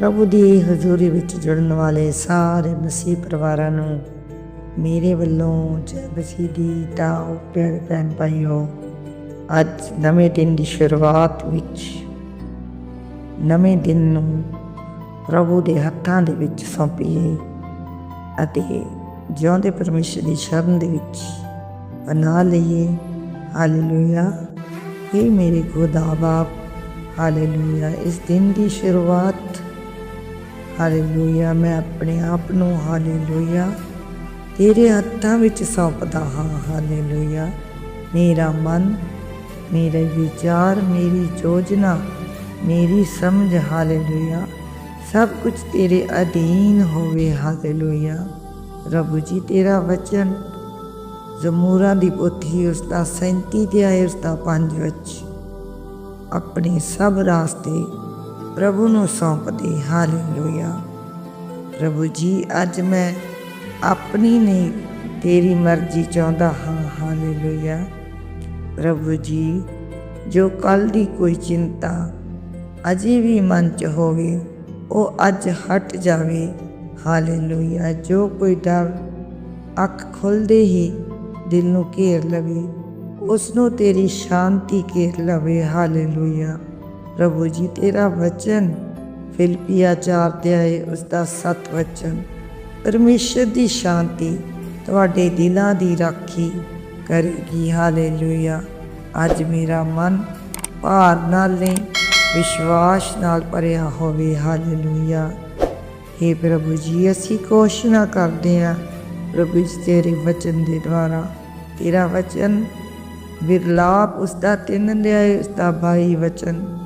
ਪ੍ਰਭੂ ਦੀ ਹਜ਼ੂਰੀ ਵਿੱਚ ਜੁੜਨ ਵਾਲੇ ਸਾਰੇ ਮਸੀਹ ਪਰਿਵਾਰਾਂ ਨੂੰ ਮੇਰੇ ਵੱਲੋਂ ਜੈ ਮਸੀਹ ਦੀ ਤਾਉ ਪਿਆਰੇ ਭੈਣ ਭਾਈਓ, ਅੱਜ ਨਵੇਂ ਦਿਨ ਦੀ ਸ਼ੁਰੂਆਤ ਵਿੱਚ, ਨਵੇਂ ਦਿਨ ਨੂੰ ਪ੍ਰਭੂ ਦੇ ਹੱਥਾਂ ਦੇ ਵਿੱਚ ਸੌਂਪੀਏ ਅਤੇ ਜਿਉਂਦੇ ਪਰਮੇਸ਼ਰ ਦੀ ਸ਼ਰਨ ਦੇ ਵਿੱਚ ਬਣਾ ਲਈਏ। ਹਾਲੇਲੂਇਆ। ਇਹ ਮੇਰੇ ਖੁਦਾ ਬਾਪ, ਹਾਲੇਲੂਇਆ। ਇਸ ਦਿਨ ਦੀ ਸ਼ੁਰੂਆਤ ਹਾਲੇਲੂਇਆ, ਮੈਂ ਆਪਣੇ ਆਪ ਨੂੰ ਹਾਲੇਲੂਇਆ। ਤੇਰੇ ਹੱਥਾਂ ਵਿੱਚ ਸੌਂਪਦਾ ਹਾਂ, ਹਾਲੇਲੂਇਆ। ਮੇਰਾ ਮਨ, ਮੇਰੇ ਵਿਚਾਰ, ਮੇਰੀ ਯੋਜਨਾ, ਮੇਰੀ ਸਮਝ, ਹਾਲੇਲੂਇਆ। ਸਭ ਕੁਝ ਤੇਰੇ ਅਧੀਨ ਹੋਵੇ, ਹਾਲੇਲੂਇਆ। ਰੱਬ ਜੀ, ਤੇਰਾ ਵਚਨ ਜ਼ਮੂਰਾਂ ਦੀ ਪੋਥੀ ਉਸ ਦਾ 37 ਤੇ ਆਏ ਉਸ ਦਾ 5 ਵਿੱਚ। ਆਪਣੇ ਸਭ ਰਾਸਤੇ ਪ੍ਰਭੂ ਨੂੰ ਸੌਂਪਦੇ, ਹਾਲੇਲੂਇਆ। ਪ੍ਰਭੂ ਜੀ, ਅੱਜ ਮੈਂ ਆਪਣੀ ਨਹੀਂ ਤੇਰੀ ਮਰਜ਼ੀ ਚਾਹੁੰਦਾ ਹਾਂ, ਹਾਲੇਲੂਇਆ। ਪ੍ਰਭੂ ਜੀ, ਜੋ ਕੱਲ ਦੀ ਕੋਈ ਚਿੰਤਾ ਅਜੇ ਵੀ ਮਨ ਚ ਹੋਵੇ, ਉਹ ਅੱਜ ਹਟ ਜਾਵੇ, ਹਾਲੇਲੂਇਆ। ਜੋ ਕੋਈ ਡਰ ਅੱਖ ਖੁੱਲਦੇ ਹੀ ਦਿਲ ਨੂੰ ਘੇਰ ਲਵੇ ਉਸ ਨੂੰ ਤੇਰੀ ਸ਼ਾਂਤੀ ਘੇਰ ਲਵੇ, ਹਾਲੇਲੂਇਆ। ਪ੍ਰਭੂ ਜੀ, ਤੇਰਾ ਵਚਨ ਫਿਲਪੀਆ ਚਾਰ ਤੇ ਆਏ ਉਸ ਦਾ ਸਤ ਵਚਨ। ਪਰਮੇਸ਼ਰ ਦੀ ਸ਼ਾਂਤੀ ਤੁਹਾਡੇ ਦਿਲਾਂ ਦੀ ਰਾਖੀ ਕਰੇਗੀ। ਹਾਲੇਲੂਇਆ। ਅੱਜ ਮੇਰਾ ਮਨ ਭਾਰ ਨਾਲ ਨਹੀਂ, ਵਿਸ਼ਵਾਸ ਨਾਲ ਭਰਿਆ ਹੋਵੇ। ਹਾਲੇਲੂਇਆ। हे ਪ੍ਰਭੂ ਜੀ, ਅਸੀਂ ਕੋਸ਼ਿਸ਼ਾਂ ਕਰਦੇ ਹਾਂ ਪ੍ਰਭੂ ਜੀ, ਤੇਰੇ ਵਚਨ ਦੇ ਦੁਆਰਾ। ਤੇਰਾ ਵਚਨ ਵਿਰਲਾਪ ਉਸ ਦਾ ਤਿੰਨ ਲਿਆਏ ਉਸ ਦਾ ਬਾਈ ਵਚਨ।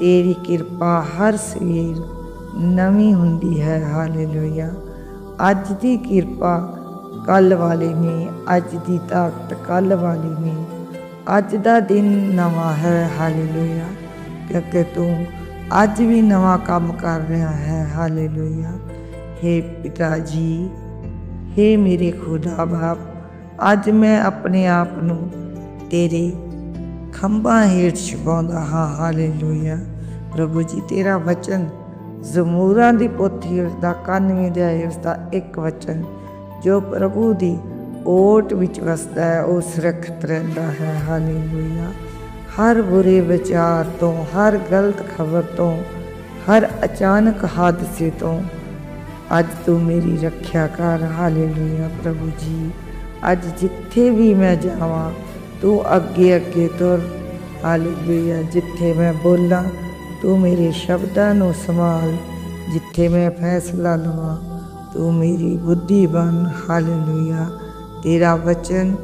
ਤੇਰੀ ਕਿਰਪਾ ਹਰ ਸਵੇਰ ਨਵੀਂ ਹੁੰਦੀ ਹੈ, ਹਾਲੇਲੂਇਆ। ਅੱਜ ਦੀ ਕਿਰਪਾ ਕੱਲ ਵਾਲੀ ਨਹੀਂ, ਅੱਜ ਦੀ ਤਾਕਤ ਕੱਲ ਵਾਲੀ ਨਹੀਂ। ਅੱਜ ਦਾ ਦਿਨ ਨਵਾਂ ਹੈ, ਹਾਲੇਲੂਇਆ। ਕਿਉਂਕਿ ਤੂੰ ਅੱਜ ਵੀ ਨਵਾਂ ਕੰਮ ਕਰ ਰਿਹਾ ਹੈ, ਹਾਲੇਲੂਇਆ। हे ਪਿਤਾ ਜੀ हे ਮੇਰੇ ਖੁਦਾ ਬਾਪ, ਅੱਜ ਮੈਂ ਆਪਣੇ ਆਪ ਨੂੰ ਤੇਰੇ ਖੰਭਾਂ ਹੇਠ ਛੁਪਾਉਂਦਾ ਹਾਂ, ਹਾਲੇਲੂਇਆ। ਪ੍ਰਭੂ ਜੀ, ਤੇਰਾ ਵਚਨ ਜ਼ਮੂਰਾਂ ਦੀ ਪੋਥੀ ਉਸ ਦਾ 91 ਦੇ ਉਸ ਦਾ ਇੱਕ ਵਚਨ। ਜੋ ਪ੍ਰਭੂ ਦੀ ਓਟ ਵਿੱਚ ਵਸਦਾ ਹੈ, ਉਹ ਸੁਰੱਖਿਅਤ ਰਹਿੰਦਾ ਹੈ। ਹਾਲੇਲੂਇਆ। ਹਰ ਬੁਰੇ ਵਿਚਾਰ ਤੋਂ, ਹਰ ਗਲਤ ਖਬਰ ਤੋਂ, ਹਰ ਅਚਾਨਕ ਹਾਦਸੇ ਤੋਂ ਅੱਜ ਤੂੰ ਮੇਰੀ ਰੱਖਿਆ ਕਰ। ਹਾਲੇਲੂਇਆ ਪ੍ਰਭੂ ਜੀ। ਅੱਜ ਜਿੱਥੇ ਵੀ ਮੈਂ ਜਾਵਾਂ, ਤੂੰ ਅੱਗੇ ਅੱਗੇ ਤੁਰ। ਹਾਲੇਲੂਇਆ। ਜਿੱਥੇ ਮੈਂ ਬੋਲਾਂ ਤੂੰ ਮੇਰੇ ਸ਼ਬਦਾਂ ਨੂੰ ਸੰਭਾਲ, ਜਿੱਥੇ ਮੈਂ ਫੈਸਲਾ ਲਵਾਂ, ਤੂੰ ਮੇਰੀ ਬੁੱਧੀ ਬਣ, ਹਾਲੇਲੂਇਆ। ਤੇਰਾ ਵਚਨ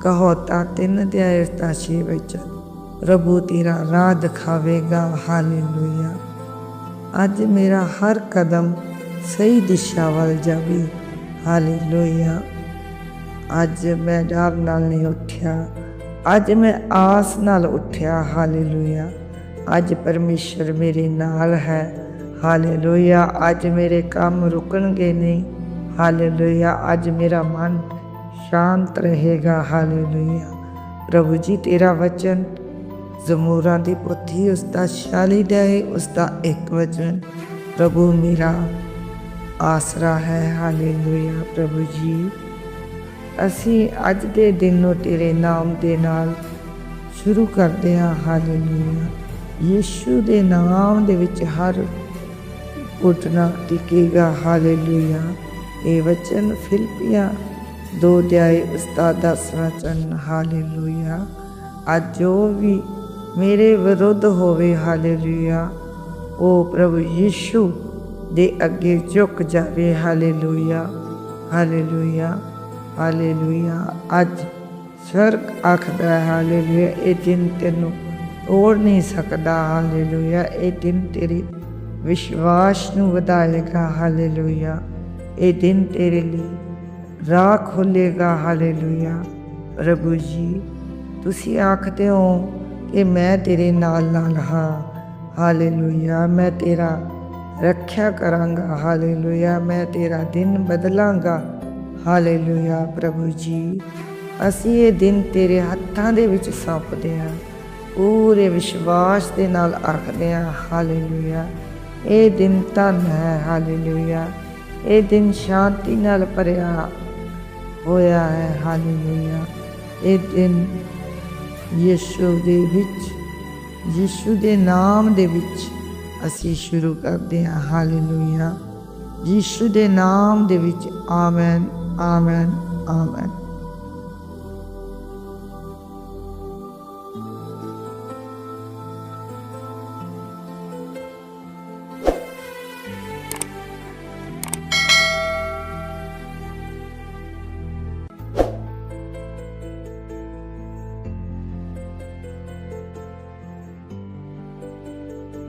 ਕਹੋ ਤਾਂ ਤਿੰਨ ਅਧਿਆਇ ਦਾ ਛੇ ਵਚਨ ਪ੍ਰਭੂ ਤੇਰਾ ਰਾਹ ਦਿਖਾਵੇਗਾ, ਹਾਲੇਲੂਇਆ। ਅੱਜ ਮੇਰਾ ਹਰ ਕਦਮ ਸਹੀ ਦਿਸ਼ਾ ਵੱਲ ਜਾਵੇ, ਹਾਲੇਲੂਇਆ। ਅੱਜ ਮੈਂ ਡਰ ਨਾਲ ਨਹੀਂ ਉੱਠਿਆ, ਅੱਜ ਮੈਂ ਆਸ ਨਾਲ ਉੱਠਿਆ, ਹਾਲੇਲੂਇਆ। ਅੱਜ ਪਰਮੇਸ਼ਰ ਮੇਰੇ ਨਾਲ ਹੈ। ਹਾਲੇਲੂਇਆ, ਅੱਜ ਮੇਰੇ ਕੰਮ ਰੁਕਣਗੇ ਨਹੀਂ। ਹਾਲੇਲੂਇਆ, ਅੱਜ ਮੇਰਾ ਮਨ ਸ਼ਾਂਤ ਰਹੇਗਾ। ਹਾਲੇਲੂਇਆ। ਪ੍ਰਭੂ ਜੀ, ਤੇਰਾ ਵਚਨ ਜ਼ਮੂਰਾਂ ਦੀ ਪੁੱਥੀ ਉਸ ਦਾ 46 ਦਾ ਹੈ ਉਸ ਦਾ ਇੱਕ ਵਚਨ ਪ੍ਰਭੂ ਮੇਰਾ ਆਸਰਾ ਹੈ। ਹਾਲੇਲੂਇਆ ਪ੍ਰਭੂ ਜੀ। ਅਸੀਂ ਅੱਜ ਦੇ ਦਿਨ ਨੂੰ ਤੇਰੇ ਨਾਮ ਦੇ ਨਾਲ ਸ਼ੁਰੂ ਕਰਦੇ ਹਾਂ। ਹਾਲੇਲੂਇਆ। ਯੀਸ਼ੂ ਦੇ ਨਾਮ ਦੇ ਵਿੱਚ ਹਰ ਉਠਣਾ ਟਿਕੇਗਾ। ਹਾਲੇਲੂਇਆ। ਇਹ ਵਚਨ ਫਿਲਪੀਆਂ ਦੋ ਦਿਆਏ ਉਸਤਾਦ ਦਾ ਵਚਨ ਹਾਲੇਲੂਇਆ। ਅੱਜ ਜੋ ਵੀ ਮੇਰੇ ਵਿਰੁੱਧ ਹੋਵੇ। ਹਾਲੇਲੂਇਆ। ਉਹ ਪ੍ਰਭੂ ਯੀਸ਼ੂ ਦੇ ਅੱਗੇ ਝੁਕ ਜਾਵੇ। ਹਾਲੇਲੂਇਆ। ਹਾਲੇਲੂਇਆ। ਹਾਲੇਲੂਇਆ। ਅੱਜ ਸਵਰਗ ਆਖਦਾ ਹੈ, ਹਾਲੇਲੂਇਆ। ਇਹ ਦਿਨ ਤੈਨੂੰ ਤੋੜ ਨਹੀਂ ਸਕਦਾ, ਹਾਲੇਲੂਇਆ। ਇਹ ਦਿਨ ਤੇਰੀ ਵਿਸ਼ਵਾਸ ਨੂੰ ਵਧਾਏਗਾ ਹਾਲੇਲੂਇਆ। ਇਹ ਦਿਨ ਤੇਰੇ ਲਈ ਰਾਹ ਖੋਲੇਗਾ, ਹਾਲੇਲੂਇਆ। ਪ੍ਰਭੂ ਜੀ, ਤੁਸੀਂ ਆਖਦੇ ਹੋ ਕਿ ਮੈਂ ਤੇਰੇ ਨਾਲ ਨਾਲ ਹਾਂ, ਹਾਲੇਲੂਇਆ। ਮੈਂ ਤੇਰਾ ਰੱਖਿਆ ਕਰਾਂਗਾ, ਹਾਲੇਲੂਇਆ। ਮੈਂ ਤੇਰਾ ਦਿਨ ਬਦਲਾਂਗਾ, ਹਾਲੇਲੂਇਆ। ਪ੍ਰਭੂ ਜੀ, ਅਸੀਂ ਇਹ ਦਿਨ ਤੇਰੇ ਹੱਥਾਂ ਦੇ ਵਿੱਚ ਸੌਂਪਦੇ ਹਾਂ। ਪੂਰੇ ਵਿਸ਼ਵਾਸ ਦੇ ਨਾਲ ਆਖਦੇ ਹਾਂ। ਹਾਲੇਲੂਇਆ। ਇਹ ਦਿਨ ਧਨ ਹੈ। ਹਾਲੇਲੂਇਆ। ਇਹ ਦਿਨ ਸ਼ਾਂਤੀ ਨਾਲ ਭਰਿਆ ਹੋਇਆ ਹੈ। ਹਾਲੇਲੂਇਆ। ਇਹ ਦਿਨ ਯਿਸੂ ਦੇ ਵਿੱਚ, ਯਿਸੂ ਦੇ ਨਾਮ ਦੇ ਵਿੱਚ ਅਸੀਂ ਸ਼ੁਰੂ ਕਰਦੇ ਹਾਂ। ਹਾਲੇਲੂਇਆ। ਯਿਸੂ ਦੇ ਨਾਮ ਦੇ ਵਿੱਚ, ਆਮੇਨ ਆਮੇਨ ਆਮੇਨ।